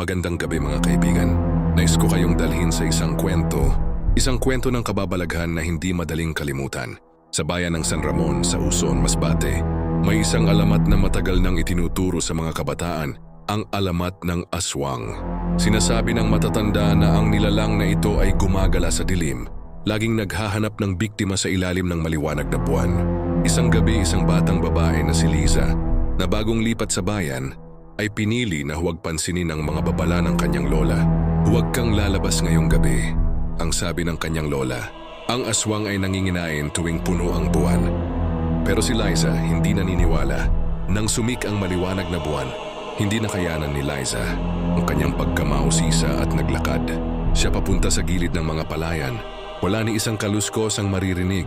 Magandang gabi mga kaibigan. Nais ko kayong dalhin sa isang kwento. Isang kwento ng kababalaghan na hindi madaling kalimutan. Sa bayan ng San Ramon sa Uson, Masbate, may isang alamat na matagal nang itinuturo sa mga kabataan, ang alamat ng aswang. Sinasabi ng matatanda na ang nilalang na ito ay gumagala sa dilim, laging naghahanap ng biktima sa ilalim ng maliwanag na buwan. Isang gabi isang batang babae na si Liza, na bagong lipat sa bayan, ay pinili na huwag pansinin ang mga babala ng kanyang lola. Huwag kang lalabas ngayong gabi, ang sabi ng kanyang lola. Ang aswang ay nanginginain tuwing puno ang buwan. Pero si Liza hindi naniniwala. Nang sumik ang maliwanag na buwan, hindi nakayanan ni Liza ang kanyang pagkamausisa at naglakad. Siya papunta sa gilid ng mga palayan. Wala ni isang kaluskos ang maririnig.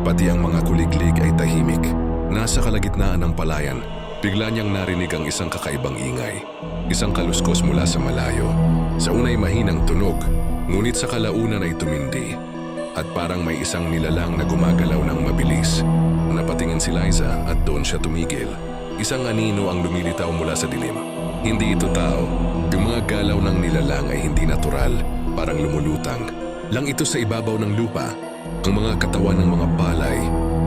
Pati ang mga kuliglig ay tahimik. Nasa kalagitnaan ng palayan, bigla niyang narinig ang isang kakaibang ingay. Isang kaluskos mula sa malayo. Sa unay mahinang tunog, ngunit sa kalaunan ay tumindi. At parang may isang nilalang na gumagalaw ng mabilis. Napatingin si Liza at doon siya tumigil. Isang anino ang lumilitaw mula sa dilim. Hindi ito tao. Yung mga galaw ng nilalang ay hindi natural, parang lumulutang. Lang ito sa ibabaw ng lupa. Ang mga katawan ng mga palay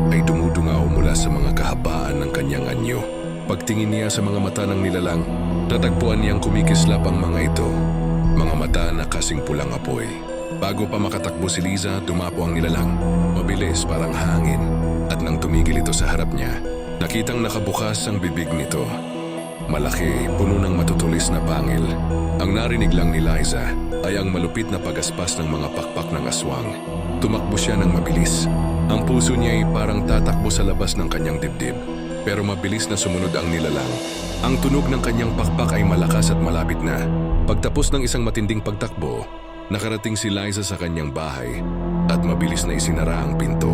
ay dumudungaw mula sa mga kahabaan ng kanyang anyo. Pagtingin niya sa mga mata ng nilalang, tatagpuan niyang kumikislap ang mga ito. Mga mata na kasing pulang apoy. Bago pa makatakbo si Liza, dumapo ang nilalang. Mabilis parang hangin. At nang tumigil ito sa harap niya, nakitang nakabukas ang bibig nito. Malaki, puno ng matutulis na pangil. Ang narinig lang ni Liza ay ang malupit na pagaspas ng mga pakpak ng aswang. Tumakbo siya ng mabilis. Ang puso niya ay parang tatakbo sa labas ng kanyang dibdib. Pero mabilis na sumunod ang nilalang. Ang tunog ng kanyang pakpak ay malakas at malapit na. Pagtapos ng isang matinding pagtakbo, nakarating si Liza sa kanyang bahay at mabilis na isinara ang pinto.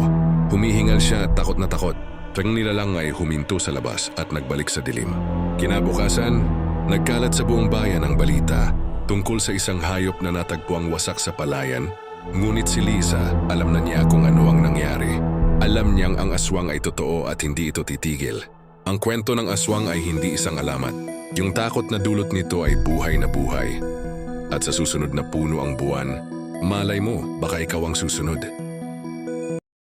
Humihingal siya at takot na takot. Ang nilalang ay huminto sa labas at nagbalik sa dilim. Kinabukasan, nagkalat sa buong bayan ang balita tungkol sa isang hayop na natagpuang wasak sa palayan. Ngunit si Lisa, alam na niya kung ano ang nangyari. Alam niyang ang aswang ay totoo at hindi ito titigil. Ang kwento ng aswang ay hindi isang alamat. Yung takot na dulot nito ay buhay na buhay. At sa susunod na puno ang buwan, malay mo, baka ikaw ang susunod.